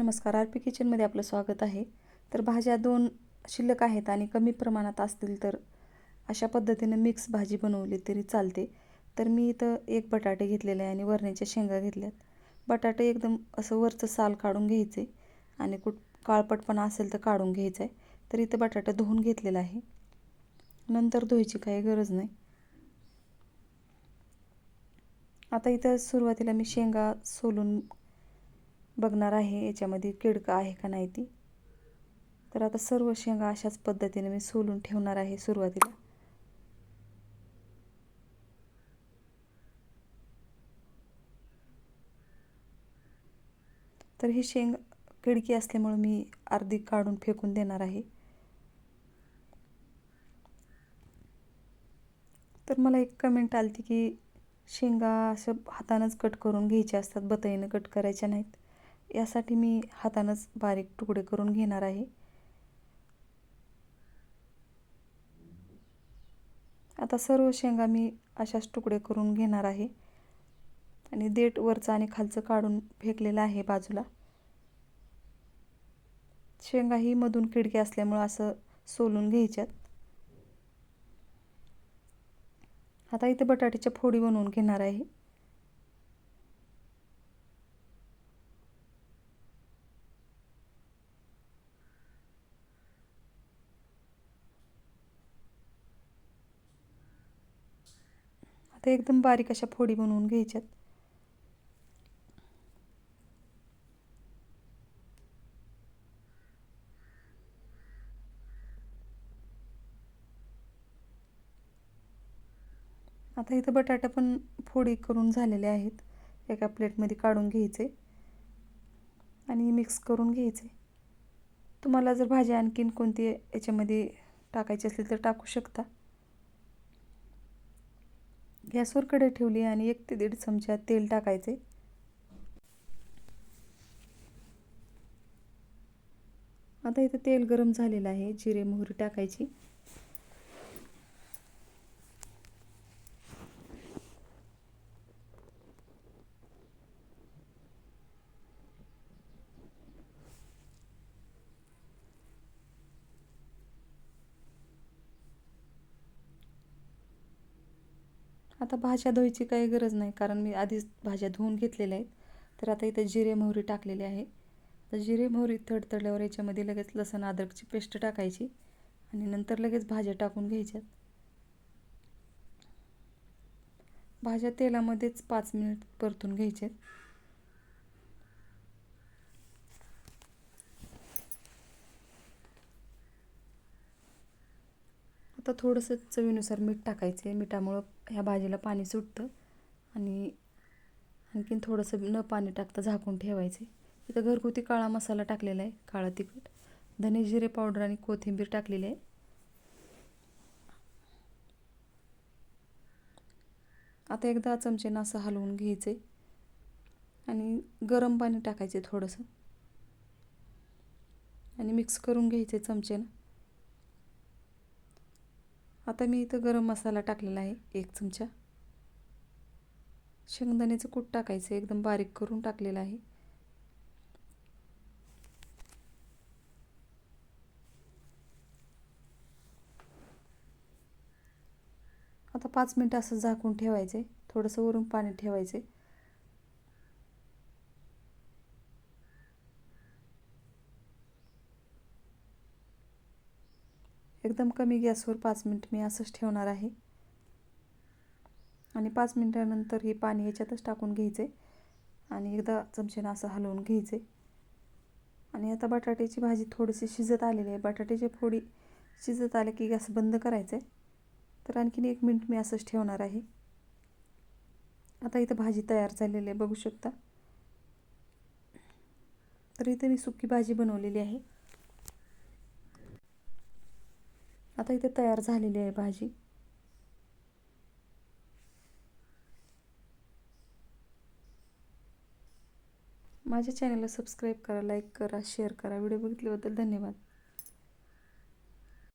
नमस्कार R P किचनमध्ये आपलं स्वागत आहे. तर भाज्या दोन शिल्लक आहेत आणि कमी प्रमाणात असतील तर अशा पद्धतीनं मिक्स भाजी बनवली तरी चालते. तर मी इथं एक बटाटे घेतलेले आहे आणि वरण्याच्या शेंगा घेतल्यात. बटाटे एकदम असं वरचं साल काढून घ्यायचे आणि कुठ काळपटपणा असेल तर काढून घ्यायचं आहे. तर इथं बटाटा धुवून घेतलेला आहे. नंतर धुवायची काही गरज नाही. आता इथं सुरुवातीला मी शेंगा सोलून बघणार आहे याच्यामध्ये किडका आहे का नाही ती. तर आता सर्व शेंगा अशाच पद्धतीने मी सोलून ठेवणार आहे सुरुवातीला. तर ही शेंग किडकी असल्यामुळे मी अर्धी काढून फेकून देणार आहे. तर मला एक कमेंट आली ती की शेंगा असं हातानंच कट करून घ्यायच्या असतात बतईनं कट करायच्या नाहीत. यासाठी मी हातानंच बारीक तुकडे करून घेणार आहे. आता सर्व शेंगा मी अशाच तुकडे करून घेणार आहे. आणि देठ वरचं आणि खालचं काढून फेकलेलं आहे बाजूला. शेंगा ही मधून खिडकी असल्यामुळं असं सोलून घ्यायच्यात. आता इथे बटाट्याच्या फोडी बनवून घेणार आहे. आता एकदम बारीक अशा फोडी बनवून घ्यायच्यात. आता इथं बटाटा पण फोडी करून झालेले आहेत. एका प्लेटमध्ये काढून घ्यायचे आणि मिक्स करून घ्यायचे. तुम्हाला जर भाजी आणखीन कोणती याच्यामध्ये टाकायची असेल तर टाकू शकता. गॅसवर कडे ठेवली आणि एक ते दीड चमचा तेल टाकायचे. आता इथं तेल गरम झालेलं आहे जिरे मोहरी टाकायची. आता भाज्या धुवायची काही गरज नाही कारण मी आधीच भाज्या धुवून घेतलेल्या आहेत. तर आता इथं जिरे मोहरी टाकलेली आहे. तर जिरे मोहरी तडतडल्यावर याच्यामध्ये लगेच लसण अद्रकची पेस्ट टाकायची आणि नंतर लगेच भाज्या टाकून घ्यायच्यात. भाज्या तेलामध्येच पाच मिनिट परतून घ्यायच्यात. आता थोडंसं चवीनुसार मीठ टाकायचं आहे मिठामुळं ह्या भाजीला पाणी सुटतं आणि आणखीन थोडंसं न पाणी टाकता झाकून ठेवायचे. इथं घरगुती काळा मसाला टाकलेला आहे काळा तिखट. धने जिरे पावडर आणि कोथिंबीर टाकलेली आहे. आता एकदा चमचेनं असं हलवून घ्यायचे आणि गरम पाणी टाकायचे थोडंसं. आणि मिक्स करून घ्यायचे चमचेनं आता मी इथं गरम मसाला टाकलेला आहे एक चमचा. शेंगदाण्याचं कूट टाकायचं एकदम बारीक करून टाकलेलं आहे. आता पाच मिनटं असं झाकून ठेवायचं आहे थोडंसं वरून पाणी ठेवायचं आहे एकदम कमी गॅसवर पाच मिनटं मी असंच ठेवणार आहे. आणि पाच मिनटानंतर हे पाणी याच्यातच टाकून घ्यायचे आणि एकदा चमच्यानं असं हलवून घ्यायचे आणि आता बटाट्याची भाजी थोडीशी शिजत आलेली आहे. बटाट्याची फोडी शिजत आले की गॅस बंद करायचं आहे तर आणखीन एक मिनिट मी असंच ठेवणार आहे. आता इथं भाजी तयार झालेली आहे बघू शकता. तर इथं मी सुकी भाजी बनवलेली आहे. आता इथे तयार झालेली आहे भाजी. माझ्या चॅनलला सबस्क्राईब करा लाईक करा शेअर करा. व्हिडिओ बघितल्याबद्दल धन्यवाद.